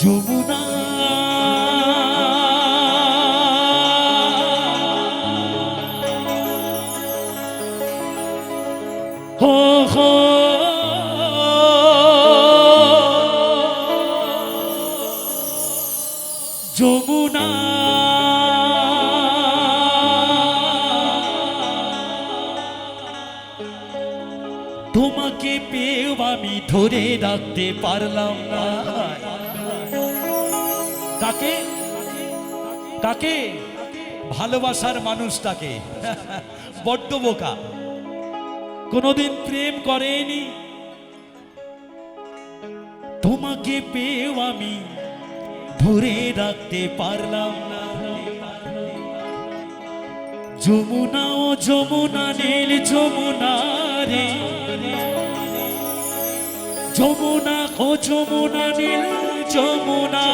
যমুনা। হো হো। যমুনা। তোমাকে পেয়েও আমি ধরে রাখতে পারলাম না। কাকে? কাকে? ভালোবাসার মানুষটাকে। বড্ড বোকা। কোনোদিন প্রেম করেনি। তোমাকে পেয়েও আমি ধরে রাখতে পারলাম না। যমুনা ও যমুনা, নীল যমুনা রে। যমুনা খো যমুনা নীল যমুনা।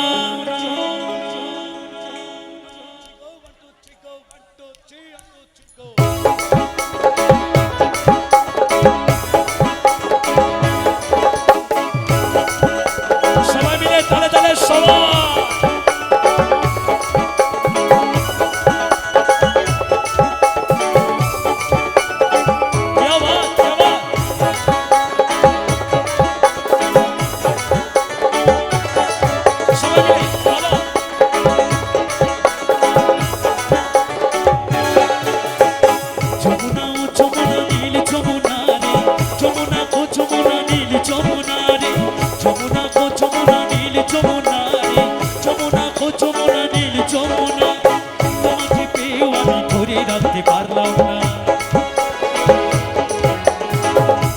ধরে রাখতে পারলাম না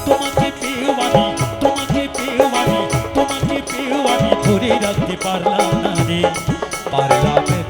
তোমাকে পেয়েও আমি তোমাকে পেয়েও আমি তোমাকে পেয়েও আমি ধরে রাখতে পারলাম না রে পারলাম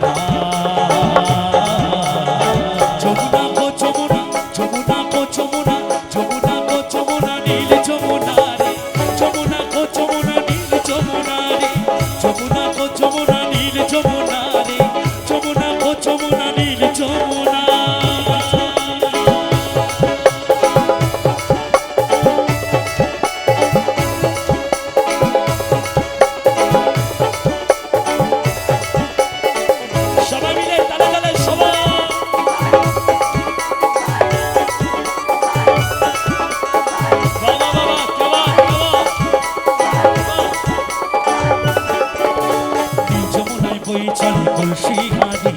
চলে কলসি হারি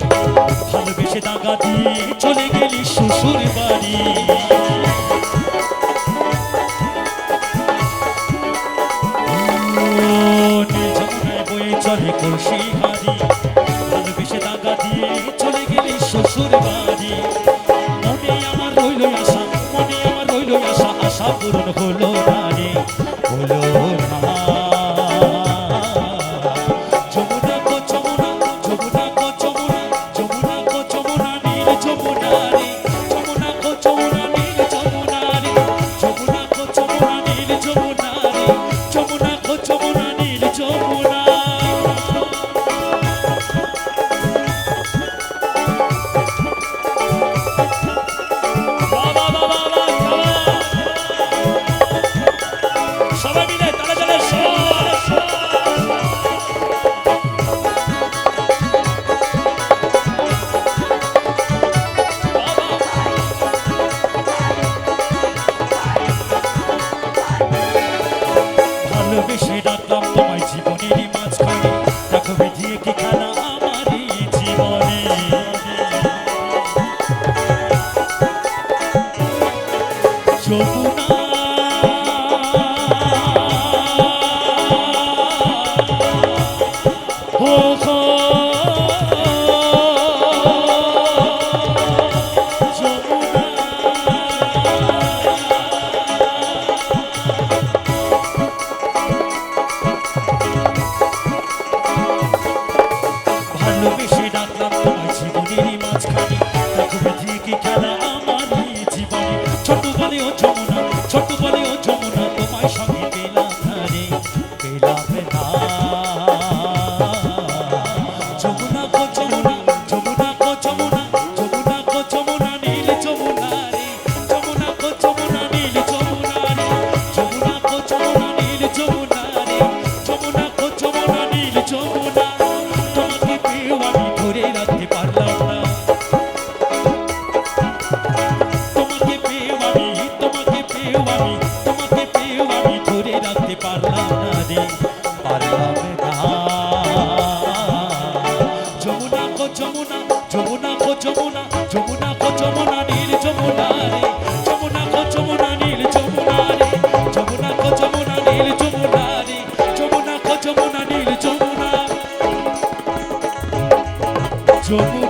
ভালোবেসে দাগা দিয়ে চলে গেলি শ্বশুর বাড়ি। চলে কলসি হারি ভালোবেসে দাগা দিয়ে চলে গেলি শ্বশুর বাড়ি। মনে আমার রইল আশা, মনে আমার রইল আশা আশা পূরণ হলো না হলো বলে ও যমুনা Jogo